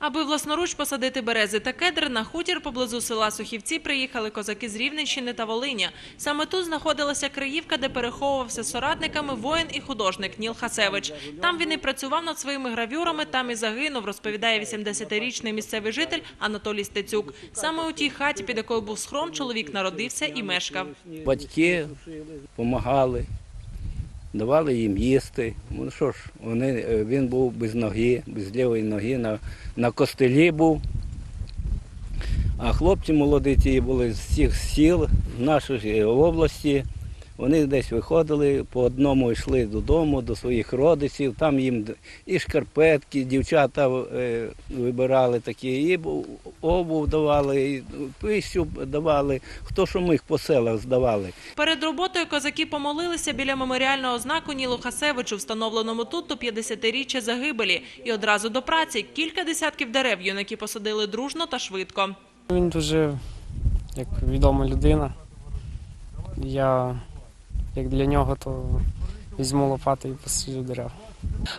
Аби власноруч посадити берези та кедр, на хутір поблизу села Сухівці приїхали козаки з Рівненщини та Волині. Саме тут знаходилася Криївка, де переховувався з соратниками воїн і художник Ніл Хасевич. Там він і працював над своїми гравюрами, там і загинув, розповідає 80-річний місцевий житель Анатолій Стецюк. Саме у тій хаті, під якою був схрон, чоловік народився і мешкав. Батьки допомагали, давали їм їсти. Ну що ж, вони, е, він був без ноги, без лівої ноги, на, на костелі був. А хлопці молоді ті були з всіх сіл нашої області. Вони десь виходили, по одному йшли додому, до своїх родичів. Там їм і шкарпетки, дівчата е, вибирали такі, і обув давали, пищу давали, хто що міг по селах здавали. Перед роботою козаки помолилися біля меморіального знаку Нілу Хасевичу, встановленому тут до 50-річчя загибелі. І одразу до праці кілька десятків дерев юнаки посадили дружно та швидко. Він дуже як відома людина. Я як для нього, то візьму лопату і посаджу дерева.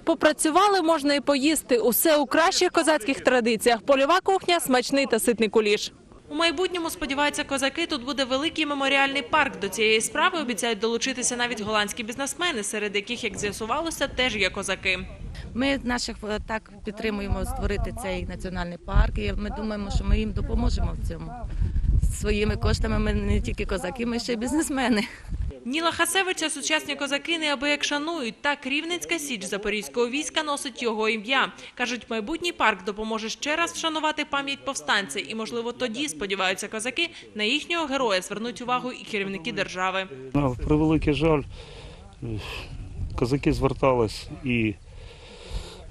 Попрацювали можна і поїсти. Усе у кращих козацьких традиціях. Польова кухня, смачний та ситний куліш. У майбутньому, сподіваються козаки, тут буде великий меморіальний парк. До цієї справи обіцяють долучитися навіть голландські бізнесмени, серед яких, як з'ясувалося, теж є козаки. Ми наших е, так підтримуємо створити цей національний парк. І ми думаємо, що ми їм допоможемо в цьому. Своїми коштами ми не тільки козаки, ми ще й бізнесмени. Ніла Хасевича сучасні козаки неабияк шанують. Так Рівненська січ Запорізького війська носить його ім'я. Кажуть, майбутній парк допоможе ще раз вшанувати пам'ять повстанців. І, можливо, тоді, сподіваються козаки, на їхнього героя звернуть увагу і керівники держави. На превеликий жаль, козаки звертались і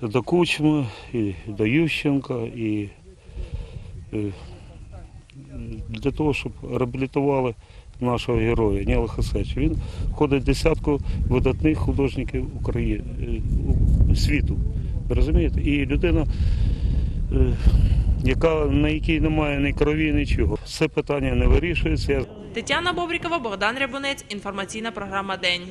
до Кучми, і до Ющенка, і е, для того, щоб реабілітували нашого героя Ніла Хасеча. Він входить в десятку видатних художників України е, світу. Розумієте? І людина, е, яка, на якій немає ні крові, нічого. Це питання не вирішується. Тетяна Бобрікова, Богдан Рябунець. Інформаційна програма День.